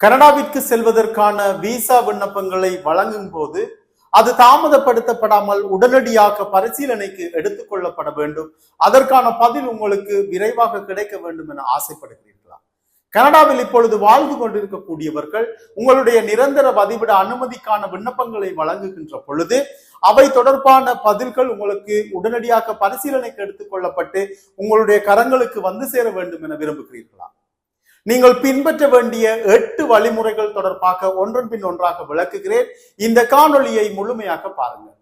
கனடாவிற்கு செல்வதற்கான விசா விண்ணப்பங்களை வழங்கும் போது அது தாமதப்படுத்தப்படாமல் உடனடியாக பரிசீலனைக்கு எடுத்துக்கொள்ளப்பட வேண்டும். அதற்கான பதில் உங்களுக்கு விரைவாக கிடைக்க வேண்டும் என ஆசைப்படுகிறீர்களா? கனடாவில் இப்பொழுது வாழ்ந்து கொண்டிருக்கக்கூடியவர்கள் உங்களுடைய நிரந்தர பதிவிட அனுமதிக்கான விண்ணப்பங்களை வழங்குகின்ற பொழுது அவை தொடர்பான பதில்கள் உங்களுக்கு உடனடியாக பரிசீலனைக்கு எடுத்துக்கொள்ளப்பட்டு உங்களுடைய கரங்களுக்கு வந்து சேர வேண்டும் என விரும்புகிறீர்களா? நீங்கள் பின்பற்ற வேண்டிய எட்டு வழிமுறைகள் தொடர்பாக ஒன்றன் பின் ஒன்றாக விளக்குகிறேன். இந்த காணொளியை முழுமையாக பாருங்கள்.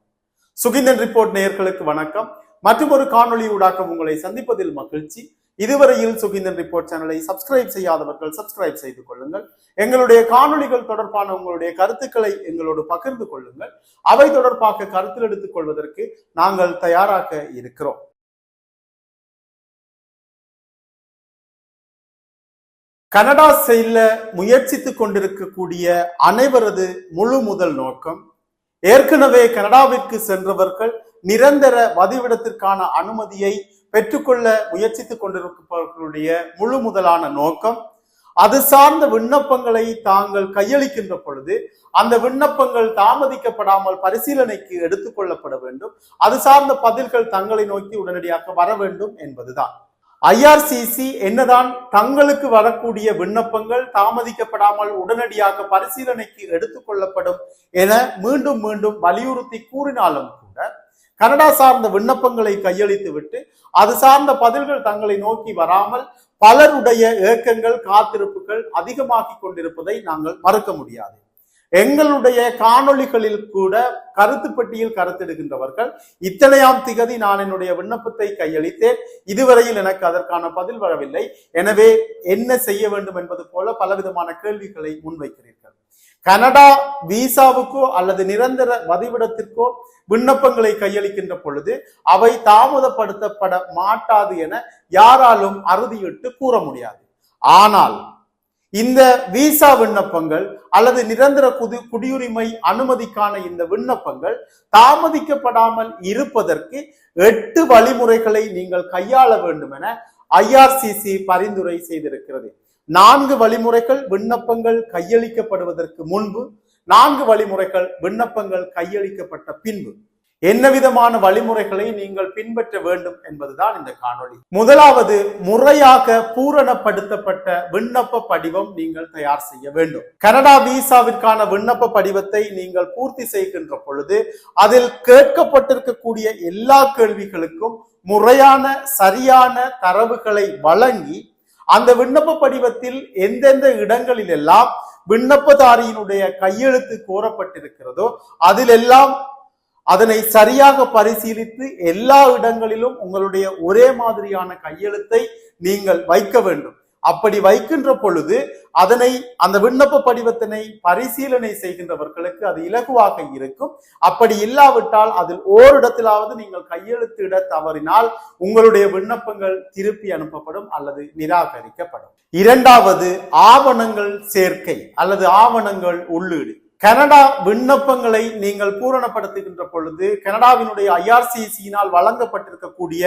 சுகிந்தன் ரிப்போர்ட் நேயர்களுக்கு வணக்கம். மற்றும் ஒரு காணொளியூடாக உங்களை சந்திப்பதில் மகிழ்ச்சி. இதுவரையில் சுகிந்தன் ரிப்போர்ட் சேனலை சப்ஸ்கிரைப் செய்யாதவர்கள் சப்ஸ்கிரைப் செய்து கொள்ளுங்கள். எங்களுடைய காணொளிகள் தொடர்பான உங்களுடைய கருத்துக்களை எங்களோடு பகிர்ந்து கொள்ளுங்கள். அவை தொடர்பாக கருத்தில் எடுத்துக் கொள்வதற்கு நாங்கள் தயாராக இருக்கிறோம். கனடா செல்ல முயற்சித்துக் கொண்டிருக்கக்கூடிய அனைவரது முழு முதல் நோக்கம் ஏற்கனவே கனடாவிற்கு சென்றவர்கள் நிரந்தர வதிவிடத்திற்கான அனுமதியை பெற்றுக்கொள்ள முயற்சித்துக் கொண்டிருப்பவர்களுடைய முழு முதலான நோக்கம் அது சார்ந்த விண்ணப்பங்களை தாங்கள் கையளிக்கின்ற பொழுது அந்த விண்ணப்பங்கள் தாமதிக்கப்படாமல் பரிசீலனைக்கு எடுத்துக்கொள்ளப்பட வேண்டும். அது சார்ந்த பதில்கள் தங்களை நோக்கி உடனடியாக வர வேண்டும் என்பதுதான். ஐஆர்சிசி என்னதான் தங்களுக்கு வரக்கூடிய விண்ணப்பங்கள் தாமதிக்கப்படாமல் உடனடியாக பரிசீலனைக்கு எடுத்துக்கொள்ளப்படும் என மீண்டும் மீண்டும் வலியுறுத்தி கூறினாலும் கூட கனடா சார்ந்த விண்ணப்பங்களை கையளித்து விட்டு அது சார்ந்த பதில்கள் தங்களை நோக்கி வராமல் பலருடைய ஏக்கங்கள் காத்திருப்புகள் அதிகமாகி கொண்டிருப்பதை நாங்கள் மறுக்க முடியாது. எங்களுடைய காணொளிகளில் கூட கருத்து பெட்டியில் கருத்தெடுக்கின்றவர்கள் இத்தனையாம் திகதி நான் என்னுடைய விண்ணப்பத்தை கையளித்தேன். இதுவரையில் எனக்கு அதற்கான பதில் வரவில்லை. எனவே என்ன செய்ய வேண்டும் என்பது போல பலவிதமான கேள்விகளை முன்வைக்கிறீர்கள். கனடா விசாவுக்கோ அல்லது நிரந்தர வதிவிடத்திற்கோ விண்ணப்பங்களை கையளிக்கின்ற பொழுது அவை தாமதப்படுத்தப்பட மாட்டாது என யாராலும் அறுதியிட்டு கூற முடியாது. ஆனால் இந்த விசா விண்ணப்பங்கள் அல்லது நிரந்தர குது குடியுரிமை அனுமதிக்கான இந்த விண்ணப்பங்கள் தாமதிக்கப்படாமல் இருப்பதற்கு எட்டு வழிமுறைகளை நீங்கள் கையாள வேண்டும் என ஐஆர்சிசி பரிந்துரை செய்திருக்கிறது. நான்கு வழிமுறைகள் விண்ணப்பங்கள் கையளிக்கப்படுவதற்கு முன்பு நான்கு வழிமுறைகள் விண்ணப்பங்கள் கையளிக்கப்பட்ட பின்பு. என்ன விதமான வழிமுறைகளை நீங்கள் பின்பற்ற வேண்டும் என்பதுதான் இந்த காணொளி. முதலாவது முறையாக பூரணப்படுத்தப்பட்ட விண்ணப்ப படிவம் நீங்கள் தயார் செய்ய வேண்டும். கனடா விசாவிற்கான விண்ணப்ப படிவத்தை நீங்கள் பூர்த்தி செய்கின்ற பொழுது அதில் கேட்கப்பட்டிருக்கக்கூடிய எல்லா கேள்விகளுக்கும் முறையான சரியான தரவுகளை வழங்கி அந்த விண்ணப்ப படிவத்தில் எந்தெந்த இடங்களில் எல்லாம் விண்ணப்பதாரியினுடைய கையெழுத்து கோரப்பட்டிருக்கிறதோ அதிலெல்லாம் அதனை சரியாக பரிசீலித்து எல்லா இடங்களிலும் உங்களுடைய ஒரே மாதிரியான கையெழுத்தை நீங்கள் வைக்க வேண்டும். அப்படி வைக்கின்ற பொழுது அதனை அந்த விண்ணப்ப படிவத்தினை பரிசீலனை செய்கின்றவர்களுக்கு அது இலகுவாக இருக்கும். அப்படி இல்லாவிட்டால் அதில் ஓரிடத்திலாவது நீங்கள் கையெழுத்திட தவறினால் உங்களுடைய விண்ணப்பங்கள் திருப்பி அனுப்பப்படும் அல்லது நிராகரிக்கப்படும். இரண்டாவது ஆவணங்கள் சேர்க்கை அல்லது ஆவணங்கள் உள்ளீடு. கனடா விண்ணப்பங்களை நீங்கள் பூரணப்படுத்துகின்ற பொழுது கனடாவினுடைய ஐஆர்சிசியினால் வழங்கப்பட்டிருக்கக்கூடிய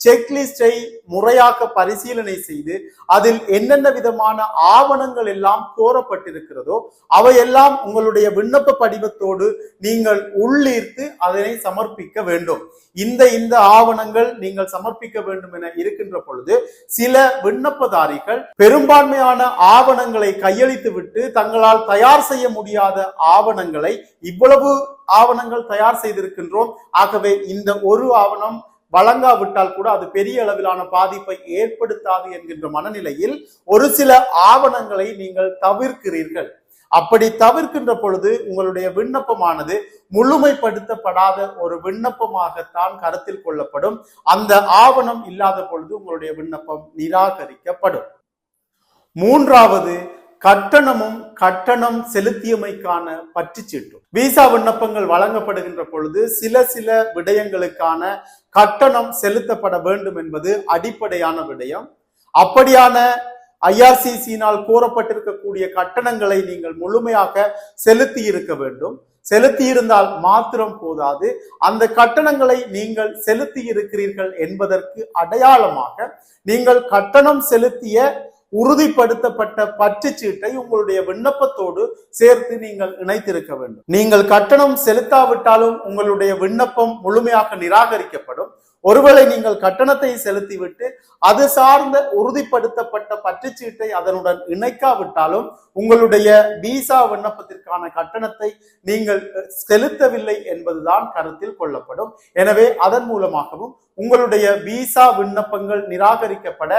செக்லிஸ்டை முறையாக பரிசீலனை செய்து அதில் என்னென்ன விதமான ஆவணங்கள் எல்லாம் கோரப்பட்டிருக்கிறதோ அவையெல்லாம் உங்களுடைய விண்ணப்ப படிவத்தோடு நீங்கள் உள்ளீர்த்து அதனை சமர்ப்பிக்க வேண்டும். இந்த இந்த ஆவணங்கள் நீங்கள் சமர்ப்பிக்க வேண்டும் என இருக்கின்ற பொழுது சில விண்ணப்பதாரிகள் பெரும்பான்மையான ஆவணங்களை கையளித்து விட்டு தங்களால் தயார் செய்ய முடியாத ஆவணங்களை இவ்வளவு ஆவணங்கள் தயார் செய்திருக்கின்றோம். ஆகவே இந்த ஒரு ஆவணம் வழங்காவிட்டால் கூட அது பெரிய அளவிலான பாதிப்பை ஏற்படுத்தாது என்கின்ற மனநிலையில் ஒரு சில ஆவணங்களை நீங்கள் தவிர்க்கிறீர்கள். அப்படி தவிர்க்கின்ற பொழுது உங்களுடைய விண்ணப்பமானது முழுமைப்படுத்தப்படாத ஒரு விண்ணப்பமாகத்தான் கருத்தில் கொள்ளப்படும். அந்த ஆவணம் இல்லாத பொழுது உங்களுடைய விண்ணப்பம் நிராகரிக்கப்படும். மூன்றாவது கட்டணமும் கட்டணம் செலுத்தியமைக்கான பற்றுச்சீட்டும். விசா விண்ணப்பங்கள் வழங்கப்படுகின்ற பொழுது சில சில விடயங்களுக்கான கட்டணம் செலுத்தப்பட வேண்டும் என்பது அடிப்படையான விடயம். அப்படியான ஐஆர்சிசியினால் கூறப்பட்டிருக்கக்கூடிய கட்டணங்களை நீங்கள் முழுமையாக செலுத்தி இருக்க வேண்டும். செலுத்தி இருந்தால் மாத்திரம் போதாது. அந்த கட்டணங்களை நீங்கள் செலுத்தி இருக்கிறீர்கள் என்பதற்கு அடையாளமாக நீங்கள் கட்டணம் செலுத்திய உறுதிப்படுத்தப்பட்ட பற்றுச்சீட்டை உங்களுடைய விண்ணப்பத்தோடு சேர்த்து நீங்கள் இணைத்திருக்க வேண்டும். நீங்கள் கட்டணம் செலுத்தாவிட்டாலும் உங்களுடைய விண்ணப்பம் முழுமையாக நிராகரிக்கப்படும். ஒருவேளை நீங்கள் கட்டணத்தை செலுத்திவிட்டு அது சார்ந்த உறுதிப்படுத்தப்பட்ட பற்றுச்சீட்டை அதனுடன் இணைக்காவிட்டாலும் உங்களுடைய விசா விண்ணப்பத்திற்கான கட்டணத்தை நீங்கள் செலுத்தவில்லை என்பதுதான் கருத்தில் கொள்ளப்படும். எனவே அதன் மூலமாகவும் உங்களுடைய விசா விண்ணப்பங்கள் நிராகரிக்கப்பட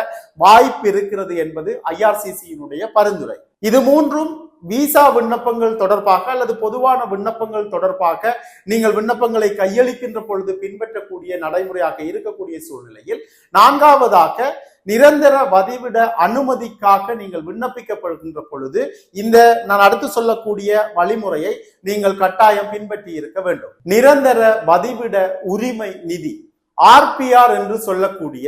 வாய்ப்பு இருக்கிறது என்பது ஐஆர்சிசியினுடைய பரிந்துரை. இது மூன்றும் விசா விண்ணப்பங்கள் தொடர்பாக அல்லது பொதுவான விண்ணப்பங்கள் தொடர்பாக நீங்கள் விண்ணப்பங்களை கையளிக்கின்ற பொழுது பின்பற்றக்கூடிய நடைமுறையாக இருக்கக்கூடிய சூழ்நிலையில் நான்காவதாக நிரந்தர வதிவிட அனுமதிக்காக நீங்கள் விண்ணப்பிக்கப்படுகின்ற பொழுது இந்த நான் அடுத்து சொல்லக்கூடிய வழிமுறையை நீங்கள் கட்டாயம் பின்பற்றி இருக்க வேண்டும். நிரந்தர வதிவிட உரிமை நிதி ஆர்பிஆர் என்று சொல்லக்கூடிய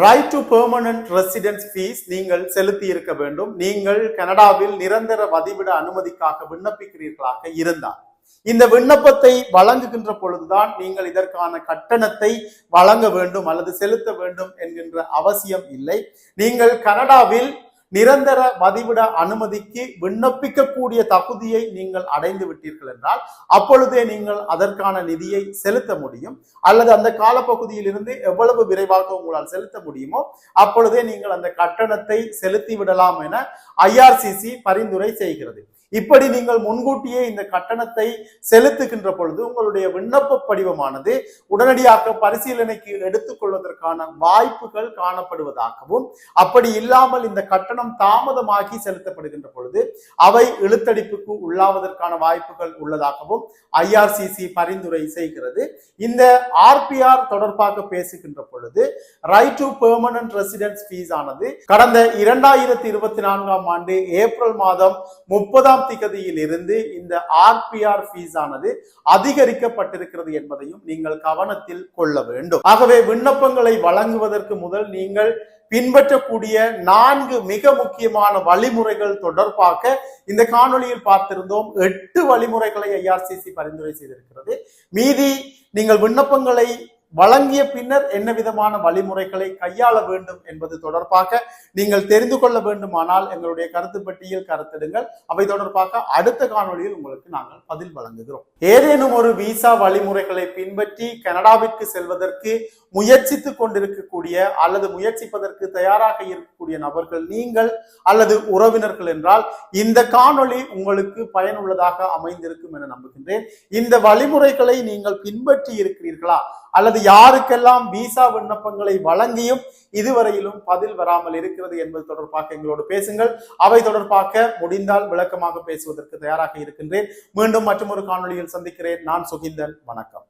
right to permanent residence fees நீங்கள் செலுத்தி இருக்க வேண்டும். நீங்கள் கனடாவில் நிரந்தர வதிவிட அனுமதிக்காக விண்ணப்பிக்கிறீர்களாக இருந்தால். இந்த விண்ணப்பத்தை வழங்குகின்ற பொழுதுதான் நீங்கள் இதற்கான கட்டணத்தை வழங்க வேண்டும் அல்லது செலுத்த வேண்டும் என்கின்ற அவசியம் இல்லை. நீங்கள் கனடாவில் நிரந்தர மதிவிட அனுமதிக்கு விண்ணப்பிக்கக்கூடிய தகுதியை நீங்கள் அடைந்து விட்டீர்கள் என்றால் அப்பொழுதே நீங்கள் அதற்கான நிதியை செலுத்த முடியும். அல்லது அந்த காலப்பகுதியில் இருந்து எவ்வளவு விரைவாக உங்களால் செலுத்த முடியுமோ அப்பொழுதே நீங்கள் அந்த கட்டணத்தை செலுத்தி விடலாம் என ஐஆர்சிசி பரிந்துரை செய்கிறது. இப்படி நீங்கள் முன்கூட்டியே இந்த கட்டணத்தை செலுத்துகின்ற பொழுது உங்களுடைய விண்ணப்ப படிவமானது உடனடியாக பரிசீலனைக்கு எடுத்துக்கொள்வதற்கான வாய்ப்புகள் காணப்படுவதாகவும் அப்படி இல்லாமல் இந்த கட்டணம் தாமதமாகி செலுத்தப்படுகின்ற பொழுது அவை இழுத்தடிப்புக்கு உள்ளாவதற்கான வாய்ப்புகள் உள்ளதாகவும் ஐஆர்சிசி பரிந்துரை செய்கிறது. இந்த ஆர்பிஆர் தொடர்பாக பேசுகின்ற பொழுது right to permanent residence fees ஆனது கடந்த இரண்டாயிரத்தி இருபத்தி நான்காம் ஆண்டு ஏப்ரல் மாதம் முப்பதாம் திகதியில் இருந்து இந்த ஆர்பிஆர் ஃபீஸ் ஆனது அதிகரிக்கப்பட்டிருக்கிறது என்பதையும் நீங்கள் கவனத்தில் கொள்ள வேண்டும். ஆகவே விண்ணப்பங்களை வழங்குவதற்கு முதல் நீங்கள் பின்பற்றக்கூடிய நான்கு மிக முக்கியமான வழிமுறைகள் தொடர்பாக இந்த காணொளியில் பார்த்திருந்தோம். எட்டு வழிமுறைகளை ஐஆர்சிசி பரிந்துரை செய்திருக்கிறது. மீதி நீங்கள் விண்ணப்பங்களை வழங்கிய பின்னர் என்ன விதமான வழிமுறைகளை கையாள வேண்டும் என்பது தொடர்பாக நீங்கள் தெரிந்து கொள்ள வேண்டுமானால் எங்களுடைய கருத்து பட்டியல் கருத்திடுங்கள். அவை தொடர்பாக அடுத்த காணொளியில் உங்களுக்கு நாங்கள் பதில் வழங்குகிறோம். ஏதேனும் ஒரு விசா வழிமுறைகளை பின்பற்றி கனடாவிற்கு செல்வதற்கு முயற்சித்துக் கொண்டிருக்கக்கூடிய அல்லது முயற்சிப்பதற்கு தயாராக இருக்கக்கூடிய நபர்கள் நீங்கள் அல்லது உறவினர்கள் என்றால் இந்த காணொளி உங்களுக்கு பயனுள்ளதாக அமைந்திருக்கும் என நம்புகின்றேன். இந்த வழிமுறைகளை நீங்கள் பின்பற்றி இருக்கிறீர்களா? அல்லது யாருக்கெல்லாம் விசா விண்ணப்பங்களை வழங்கியும் இதுவரையிலும் பதில் வராமல் இருக்கிறது என்பது தொடர்பாக எங்களோடு பேசுங்கள். அவை தொடர்பாக முடிந்தால் விளக்கமாக பேசுவதற்கு தயாராக இருக்கின்றேன். மீண்டும் மற்றொரு காணொலியில் சந்திக்கிறேன். நான் சுகிந்தன். வணக்கம்.